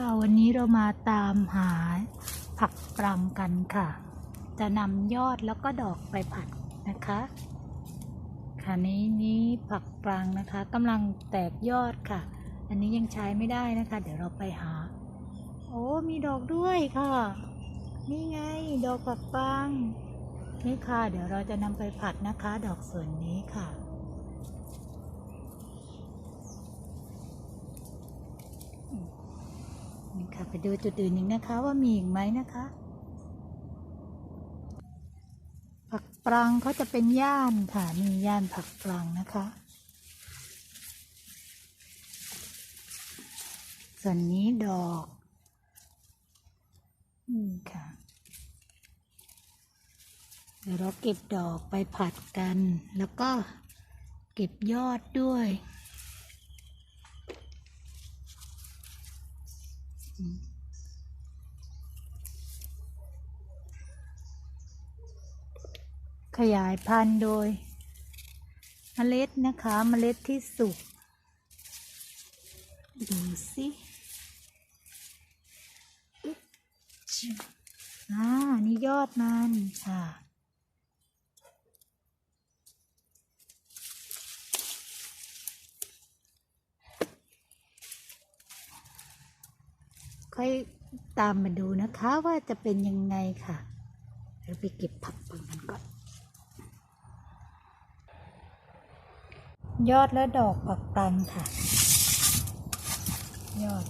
ค่ะวันนี้เรามาตามหาผักปรังกันค่ะ จะนำยอดแล้วก็ดอกไปผัดนะคะค่ะนี้นี้ผักปรังนะคะกำลังแตกยอดค่ะ อันนี้ยังใช้ไม่ได้นะคะ เดี๋ยวเราไปหา โอ้มีดอกด้วยค่ะ นี่ไงดอกผักปรังนี่ค่ะ เดี๋ยวเราจะนำไปผัดนะคะ ดอกส่วนนี้ค่ะ นี่ค่ะ ไปดูจุดอื่นอีกนะคะว่ามีอีกไหมนะคะ ผักปรังเขาจะเป็นย่านค่ะมีย่านผักปรังนะคะ ส่วนนี้ดอกนี่ค่ะเดี๋ยวเราเก็บดอกไปผัดกัน แล้วก็เก็บยอดด้วย ขยายพันธุ์โดย เมล็ดนะคะเมล็ดที่สุกดูสิอ่านี่ยอดมันค่ะค่อยตามมาดูนะคะว่าจะเป็นยังไงค่ะ เราไปเก็บผักปังกันก่อน ยอดและดอกผักปังค่ะ ยอด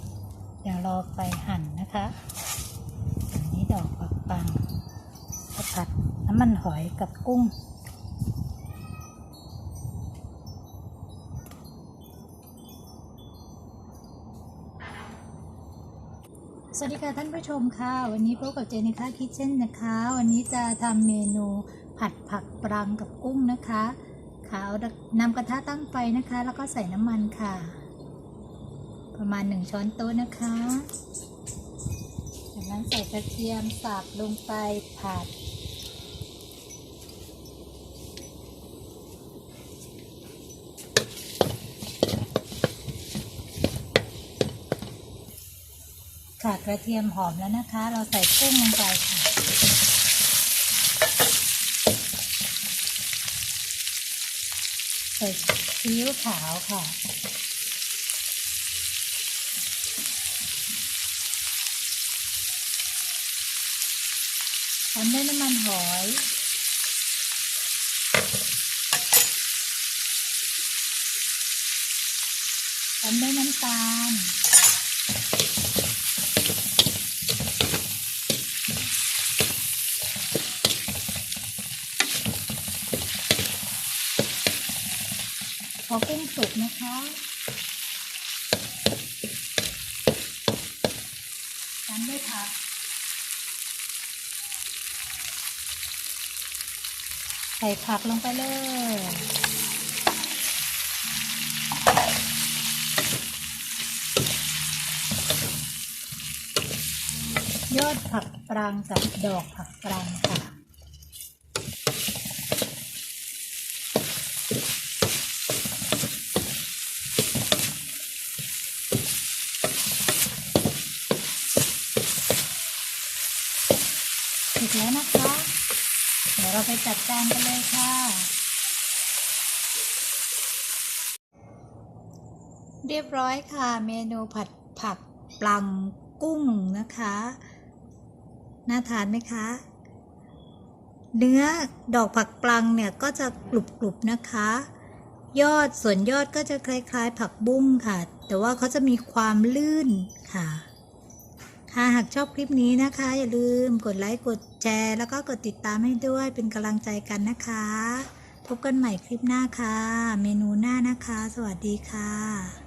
เดี๋ยวราไปหั่นนะคะอันนี้ดอกผักปังจะผัดน้ำมันหอยกับกุ้ง สวัสดีค่ะท่านผู้ชมค่ะ วันนี้พบกับเจนิค่าคิทเช่นนะคะ วันนี้จะทำเมนูผัดผักปรังกับกุ้งนะคะ ขาว นำกระทะตั้งไฟนะคะ แล้วก็ใส่น้ำมันค่ะ ประมาณหนึ่งช้อนโต๊ะนะคะจากนั้นใส่กระเทียมสับลงไปผัดค่ะกระเทียมหอมแล้วนะคะ เราใส่กุ้งลงไปค่ะ ส่ซีอิ๊วขาวค่ะทำด้วยน้ำมันหอยทำด้วยน้ำตาล พอกุ้งสุกนะคะ ตามด้วยผักใส่ผักลงไปเลยยอดผักปรางกับดอกผักปรางค่ะ เสร็จแล้วนะคะ เดี๋ยวเราไปจัดจานกันเลยค่ะ เรียบร้อยค่ะ เมนูผัดผักปลังกุ้งนะคะ น่าทานไหมคะ เนื้อดอกผักปลังเนี่ยก็จะกรุบๆนะคะ ยอดส่วนยอดก็จะคล้ายๆ ผักบุ้งค่ะ แต่ว่าเขาจะมีความลื่นค่ะ หาหากชอบคลิปนี้นะคะ อย่าลืมกดไลค์กดแชร์ แล้วก็กดติดตามให้ด้วยเป็นกำลังใจกันนะคะ พบกันใหม่คลิปหน้าค่ะ เมนูหน้านะคะ สวัสดีค่ะ